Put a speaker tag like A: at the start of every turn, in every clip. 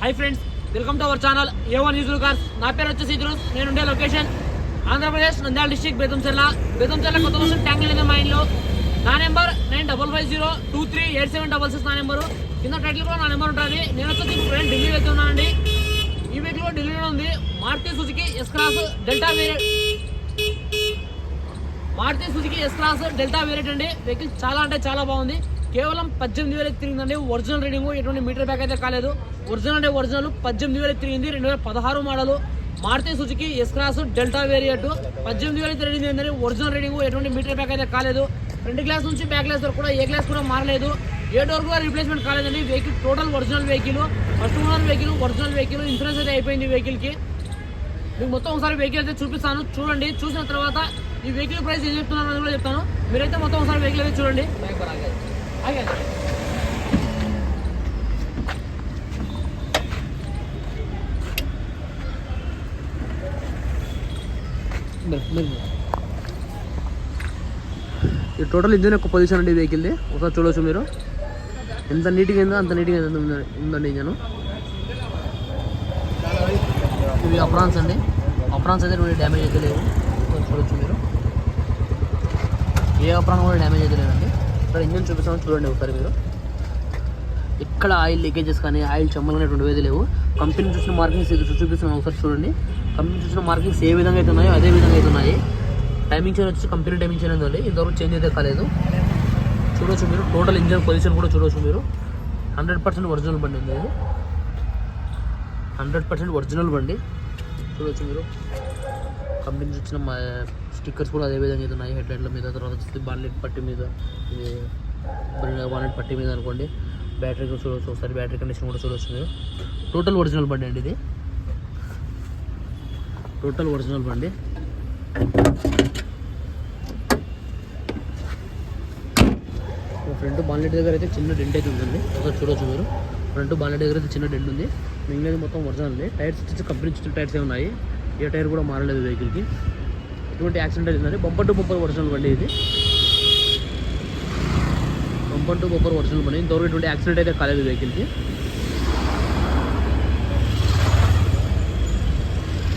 A: Hi friends welcome to our channel A one news cars నా పేరు వచ్చేసి ఇద్రూస్ నేను ఉండే లొకేషన్ ఆంధ్రప్రదేశ్ నంద్యాల డిస్టిక్ బేతంచెర్ల బేతంచెర్ల కొత్త బస్సు ట్యాంక్ లేదా మా ఇంట్లో. నా number nine double five zero two three eight seven double six నా నెంబరు. కింద టైటిల్ కూడా నా నెంబర్ ఉంటుంది. నేను వచ్చేసి ఇప్పుడు ప్రజెంట్ ఢిల్లీ వెళ్తున్నానండి ఈ వెహికల్ ఢిల్లీలో ఉంది. Maruti Suzuki S cross delta variant Maruti Suzuki S class delta variant అండి. వెహికల్ చాలా అంటే చాలా బాగుంది. కేవలం పద్దెనిమిది వేలకు తిరిగిందండి. ఒరిజినల్ రీడింగ్ ఎటువంటి మీటర్ బ్యాక్ అయితే కాలేదు. ఒరిజినల్ అంటే ఒరిజినల్ పద్దెనిమిది వేలకు తిరిగింది. రెండు వేల పదహారు model. Maruti Suzuki S class delta variant పద్దెనిమిది వేలకు తిరిగింది ఏంటంటే ఒరిజినల్ రీడింగ్ ఎటువంటి మీటర్ బ్యాక్ అయితే కాలేదు. రెండు గ్లాస్ నుంచి బ్యాక్ గ్లాస్ వరకు కూడా ఏ గ్లాస్ కూడా మారలేదు. ఏ డోర్ కూడా రీప్లేస్మెంట్ కాలేదండి. Vehicle total original vehicle first owner vehicle original vehicle insurance అయితే అయిపోయింది వెహికల్కి మీకు మొత్తం ఒకసారి వెహికల్ అయితే చూపిస్తాను. చూడండి. చూసిన తర్వాత ఈ వెహికల్ ప్రైస్ ఏం చెప్తున్నాను అని కూడా చెప్తాను. మీరైతే మొత్తం ఒకసారి వెహికల్ అయితే చూడండి.
B: ఈ టోటల్ ఇంజన్ యొక్క పొజిషన్ అండి వెహికల్ది ఒకసారి చూడవచ్చు మీరు. ఎంత నీట్గా ఉందో అంత నీట్గా ఉందండి ఉందండి ఇంజన్ ఇవి అప్రాన్స్ అండి. అప్రాన్స్ అయితే ఎటువంటి డ్యామేజ్ అయితే లేవు ఒకసారి చూడొచ్చు మీరు. ఏ అప్రాన్ కూడా డ్యామేజ్ అయితే లేదండి. ఇక్కడ ఇంజన్ చూపిస్తాను చూడండి ఒకసారి మీరు. ఇక్కడ ఆయిల్ లీకేజెస్ కానీ ఆయిల్ చెమ్మలు అనేటువంటివి లేవు. కంపెనీ చూసిన మార్కింగ్స్ ఇది చూపిస్తున్నాను ఒకసారి చూడండి. కంపెనీ చూసిన మార్కింగ్స్ ఏ విధంగా అయితే ఉన్నాయో అదే విధంగా అయితే ఉన్నాయి. టైమింగ్ చైన్ వచ్చి కంపెనీ టైమింగ్ చైన్ ఉంది. ఇంతవరకు చేంజ్ అయితే కాలేదు. చూడవచ్చు మీరు. టోటల్ ఇంజన్ పొజిషన్ కూడా చూడవచ్చు మీరు. హండ్రెడ్ పర్సెంట్ ఒరిజినల్ బండి ఉంది ఇది. హండ్రెడ్ పర్సెంట్ ఒరిజినల్ బండి. చూడవచ్చు మీరు. కంపెనీ నుంచి వచ్చిన స్టిక్కర్స్ కూడా అదే విధంగా అయితే ఉన్నాయి. హెడ్లైట్ల మీద తర్వాత వచ్చేసి బాన్లెట్ పట్టి మీద ఇది బాన్లెట్ పట్టి మీద అనుకోండి. బ్యాటరీ కూడా చూడవచ్చు ఒకసారి బ్యాటరీ కండిషన్ కూడా చూడవచ్చు మీరు. టోటల్ ఒరిజినల్ బండి అండి ఇది. టోటల్ ఒరిజినల్ బండి. ఫ్రంట్ బాన్లెట్ దగ్గర అయితే చిన్న డెంట్ అయితే ఉంటుంది. ఒకసారి చూడవచ్చు మీరు. ఫ్రంట్ బాన్లెట్ దగ్గర అయితే చిన్న డెంట్ ఉంది. మిగిలినది మొత్తం ఒరిజినల్ టైర్స్ కంపెనీ ఇచ్చిన టైర్స్ ఏ ఉన్నాయి. ఏ టైర్ కూడా మారలేదు వెహికల్కి ఎటువంటి యాక్సిడెంట్ అయిందండి బంపర్ టు బంపర్ ఒరిజినల్ బండి ఇది. బంపర్ టు బంపర్ ఒరిజినల్ బండి. ఇంతవరకు ఎటువంటి యాక్సిడెంట్ అయితే కాలేదు వెహికల్కి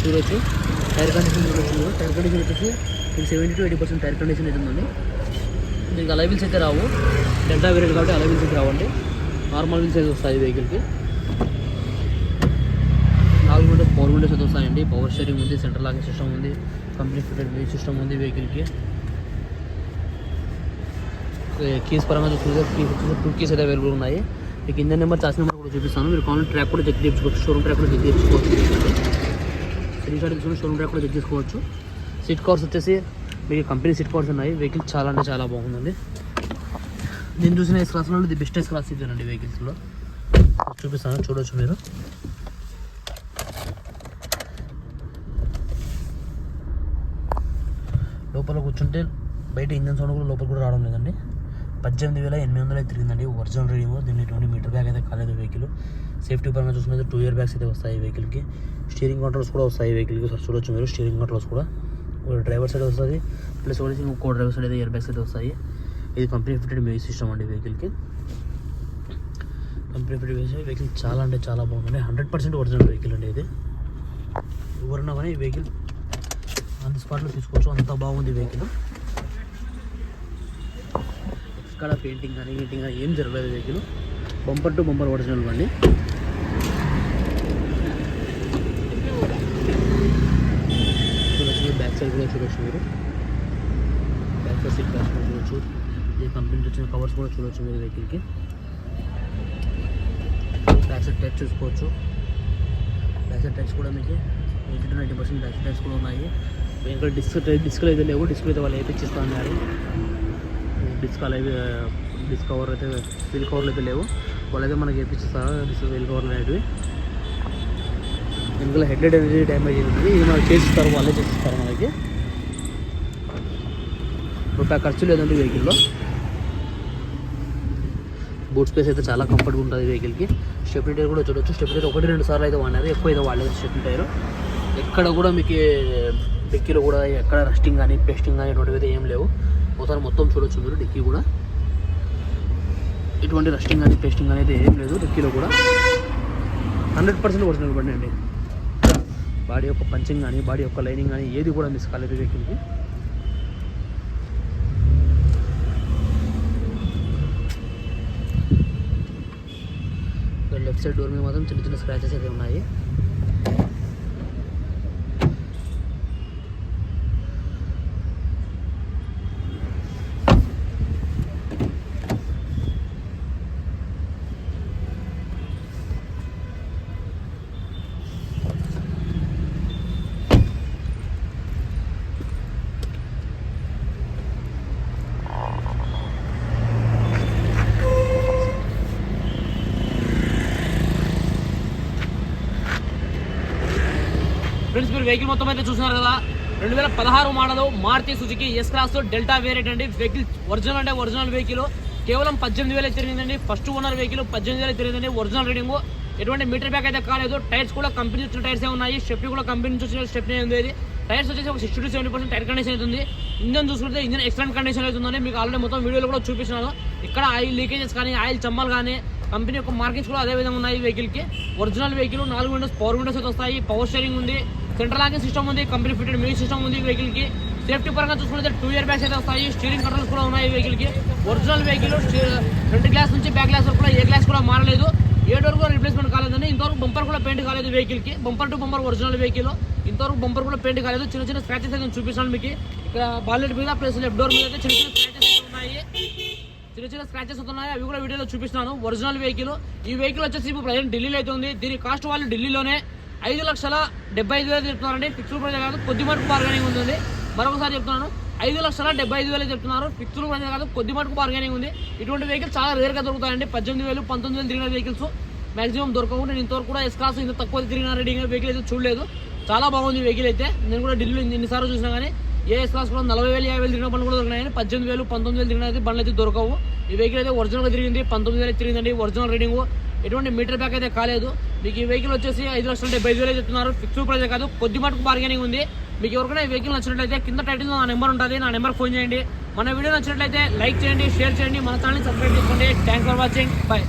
B: చూడొచ్చు. టైర్ కండిషన్ చూడొచ్చు. టైర్ కండిషన్ వచ్చేసి మీకు seventy to eighty percent tyre condition అయితే ఉందండి. దీనికి అలైబిల్స్ అయితే రావు. డెల్టా వేరియడ్ కాబట్టి అలైబిల్స్ అయితే రావండి. నార్మల్ వీల్స్ అయితే వస్తాయి వెహికల్కి నాలుగు విండోస్ పవర్ విండోస్ అయితే వస్తాయండి. పవర్ స్టీరింగ్ ఉంది సెంట్రల్ లాకింగ్ సిస్టమ్ ఉంది కంపెనీ ఫిటెడ్ వీల్ సిస్టమ్ ఉంది వెహికల్కి కీస్ పరంగా చూసుకుంటే కీస్ వచ్చేసి టూ కీస్ అయితే అవైలబుల్ ఉన్నాయి. మీకు ఇంజన్ నెంబర్ చాసిన నెంబర్ కూడా చూపిస్తాను. మీరు కావాలంటే ట్రాక్ కూడా చెక్ చేయించుకోవచ్చు. షోరూమ్ ట్రాక్ కూడా చెక్ చేయించుకోవచ్చు. త్రీ షాట్ తీసుకుని షోరూమ్ డ్రైవ్ కూడా చెక్ చేసుకోవచ్చు. సీట్ కవర్స్ వచ్చేసి మీకు కంపెనీ సీట్ కవర్స్ ఉన్నాయి. వెహికల్ చాలా అంటే చాలా బాగుందండి. నేను చూసిన ఎస్ క్లాస్లో ది బెస్ట్ ఎస్ క్లాస్ ఇదేనండి వెహికల్స్లో చూపిస్తాను చూడవచ్చు మీరు. లోపల కూర్చుంటే బయట ఇంజన్ సౌండ్ కూడా లోపల కూడా రావడం లేదండి. పద్దెనిమిది వేల ఎనిమిది వందలు అయితే తిరిగిందండి. ఒరిజినల్ రీడింగ్ దీన్ని ఎటువంటి మీటర్ బ్యాగ్ అయితే కాలేదు వెహికల్. సేఫ్టీ పరంగా చూసుకుంటే టూ ఇయర్ బ్యాగ్స్ అయితే వస్తాయి వెహికల్కి స్టీరింగ్ కంట్రోల్స్ కూడా వస్తాయి వెహికల్కి ఒకసారి చూడొచ్చు మీరు స్టీరింగ్ కంట్రోల్స్ కూడా. ఒక డ్రైవర్ సైడ్ వస్తుంది ప్లస్ ఒకటి ఇంకో డ్రైవర్ సైడ్ అయితే ఇయర్ బ్యాగ్స్ అయితే వస్తాయి. ఇది కంపెనీ ఫిటెడ్ మ్యూజిక్ సిస్టమ్ అండి వెహికల్కి కంపెనీ ఫిటెడ్ మ్యూజిక్ వెహికల్ చాలా అంటే చాలా బాగుంది హండ్రెడ్ పర్సెంట్ ఒరిజినల్ వెహికల్ అండి ఇది. ఎవరన్నా కానీ ఈ వెహికల్ అంత స్పాట్లో తీసుకోవచ్చు. అంత బాగుంది వెహికల్ ఎక్కడ పెయింటింగ్ కానీ పెయింటింగ్ కానీ ఏం జరగలేదు vehicle bumper to bumper original బండి చూడొచ్చు బ్యాక్ సైడ్ కూడా చూడొచ్చు మీరు. బ్యాక్ సైడ్ సీట్ బ్యాక్ కూడా చూడొచ్చు. ఈ కంపెనీ వచ్చిన కవర్స్ కూడా చూడొచ్చు మీరు వెహికల్కి బ్యాక్ సైడ్ టచ్ చూసుకోవచ్చు. బ్యాక్ సైడ్ టచ్ కూడా మీకు eighty to ninety percent back side touch కూడా ఉన్నాయి. ఇంకా డిస్క్ డిస్క్లు అయితే లేవు. డిస్క్ అయితే వాళ్ళు వేయించిస్తా అన్నారు డిస్క్ అలా డిస్క్ కవర్ అయితే వీల్ కవర్లు అయితే లేవు. వాళ్ళైతే మనకి వేయించిస్తారు డిస్క్ వీల్ కవర్లు అనేటివి. వెనుకల హెడ్లైట్ అనేది డ్యామేజ్ అయింది ఇది మనకి చేసిస్తారు వాళ్ళే చేసిస్తారు మనకి. రూపాయి ఖర్చు లేదండి వెహికల్లో బూట్ స్పేస్ అయితే చాలా కంఫర్ట్గా ఉంటుంది వెహికల్కి స్టెప్నీ టైర్ కూడా చూడొచ్చు. స్టెప్నీ టైర్ ఒకటి రెండు సార్లు అయితే వాడినారు. ఎక్కువ అయితే వాడలేదు స్టెప్నీ టైర్ ఎక్కడ కూడా మీకు డిక్కీలో కూడా ఎక్కడ రస్టింగ్ కానీ పేస్టింగ్ కానీ ఇటువంటివి అయితే ఏం లేవు. ఒకసారి మొత్తం చూడొచ్చు మీరు డిక్కీ కూడా. ఎటువంటి రస్టింగ్ కానీ పేస్టింగ్ అనేది ఏం లేదు డిక్కీలో కూడా. హండ్రెడ్ పర్సెంట్ ఒరిజినల్ బండి అండి. బాడీ యొక్క పంచింగ్ కానీ బాడీ యొక్క లైనింగ్ కానీ ఏది కూడా మిస్ కాలేదు వెహికల్కి. లెఫ్ట్ సైడ్ డోర్ మీద మాత్రం చిన్న చిన్న స్క్రాచెస్ అయితే ఉన్నాయి
A: ఫ్రెండ్స్ మీరు వెహికల్ మొత్తం అయితే చూస్తున్నారు కదా. రెండు వేల పదహారు model Maruti Suzuki S class delta variant అండి. వెహికల్ ఒరిజినల్ అంటే ఒరిజినల్ వెహికల్ కేవలం పద్దెనిమిది వేలు తిరిగిందండి. ఫస్ట్ ఓనర్ వెహికల్ పద్దెనిమిది వేలు తిరిగిందండి. ఒరిజినల్ రీడింగ్ ఎటువంటి మీటర్ బ్యాక్ అయితే కాలేదు. టైర్స్ కూడా కంపెనీ వచ్చిన టైర్స్ ఉన్నాయి. స్టెప్ని కూడా కంపెనీ నుంచి వచ్చిన స్టెప్ని ఉంది. ఇది టైర్స్ వచ్చేసి ఒక sixty to seventy percent tyre condition అవుతుంది ఇంజన్ చూసుకుంటే ఇంజన్ ఎక్సలెంట్ కండిషన్ అవుతుందని మీకు ఆల్రెడీ మొత్తం వీడియోలో కూడా చూపిస్తున్నాను. ఇక్కడ ఆయిల్ లీకేజెస్ కానీ ఆయిల్ చమ్మలు కానీ కంపెనీ యొక్క మార్కెట్స్ కూడా అదే విధంగా ఉన్నాయి వెహికల్కి వెహికల్కి. ఒరిజినల్ వెహికల్ నాలుగు విండోస్ పవర్ విండోస్ అయితే వస్తాయి. పవర్ స్టేరింగ్ ఉంది. సెంట్రల్ లాకింగ్ సిస్టమ్ ఉంది కంపెనీ ఫిటెడ్ మ్యూజిక్ సిస్టమ్ ఉంది వెహికల్కి వెహికల్కి. సేఫ్టీ పరంగా చూసుకుంటే టూ ఇయర్ బ్యాగ్స్ అయితే వస్తాయి స్టీరింగ్ కంట్రోల్స్ కూడా ఉన్నాయి వెహికల్కి వెహికల్కి. ఒరిజినల్ వెహికల్ ఫ్రంట్ గ్లాస్ నుంచి బ్యాక్ గ్లాస్ వరకు కూడా ఏ గ్లాస్ కూడా మారలేదు. ఏడు వరకు రిప్లేస్మెంట్ కాలేదండి. ఇంతవరకు బంపర్ కూడా పెయింట్ కాలేదు వెహికల్కి. Bumper to bumper original vehicle ఇంతవరకు బంపర్ కూడా పెయింట్ కాలేదు. చిన్న చిన్న స్క్రాచెస్ అయితే చూపిస్తాను మీకు. ఇక్కడ బాలెట్ మీద ప్లస్ లెఫ్ట్ డోర్ మీద అయితే చిన్న చిన్న స్క్రాచెస్ ఉన్నాయి. చిన్న చిన్న స్క్రాచెస్ ఉన్నాయి. అవి కూడా వీడియోలో చూపిస్తున్నాను ఒరిజినల్ వెహికల్ ఈ వెహికల్ వచ్చేసి ఇప్పుడు ప్రజెంట్ ఢిల్లీలో అయితే ఉంది. దీని కాస్ట్ వాళ్ళు ఢిల్లీలోనే ఐదు లక్షల డెబ్బై ఐదు వేలు చెప్తున్నారండి. ఫిక్స్డ్ ప్రైజ్ కాదు కొద్ది మటుకు బార్గెనింగ్ ఉంది మరొకసారి చెప్తున్నాను ఐదు లక్షల డెబ్బై ఐదు వేలు చెప్తున్నారు. ఫిక్స్డ్ ప్రైజ్ కాదు కొద్ది మటుకు బార్గెనింగ్ ఉంది. ఇటువంటి వెహికల్ చాలా రేర్గా దొరుకుతాయండి. పద్దెనిమిది వేలు పంతొమ్మిది వేలు తిరిగిన వెహికల్స్ మాక్సిమం దొరకవు నేను ఇంతవరకు కూడా ఎస్ క్లాస్ ఇంత తక్కువ తిరిగిన రీడింగ్ వెహికల్ అయితే చూడలేదు. చాలా బాగుంది వెహికల్ అయితే. నేను కూడా ఢిల్లీలో ఎన్నిసార్లు చూసినా కానీ ఏ ఎస్ క్లాస్ కూడా నలభై వేలు యాభై వేలు తిరిగిన బండ్లు కూడా దొరికినాయి పద్దెనిమిది వేలు పంతొమ్మిది వేలు తిరిగిన అయితే బండ్లు అయితే దొరకవు. ఈ వెహికల్ అయితే ఒరిజినల్గా తిరిగింది పంతొమ్మిది వేలు తిరిగిందండి. ఒరిజినల్ రీడింగ్ ఎటువంటి మీటర్ బ్యాక్ అయితే కాలేదు. మీకు ఈ వెహికల్ వచ్చేసి ఐదు లక్షల డెబ్బై ఐదు వేలు చెప్తున్నారు ఫిక్స్ ప్రైస్ కాదు కొద్ది మటుకు బార్గెనింగ్ ఉంది. మీకు ఎవరికైనా ఈ వెహికల్ నచ్చినట్లయితే కింద టైటిల్ నా నెంబర్ ఉంటుంది. నా నెంబర్ ఫోన్ చేయండి. మన వీడియో నచ్చినట్లయితే లైక్ చేయండి షేర్ చేయండి. మన ఛానల్ సబ్స్క్రైబ్ చేసుకోండి. Thanks for watching bye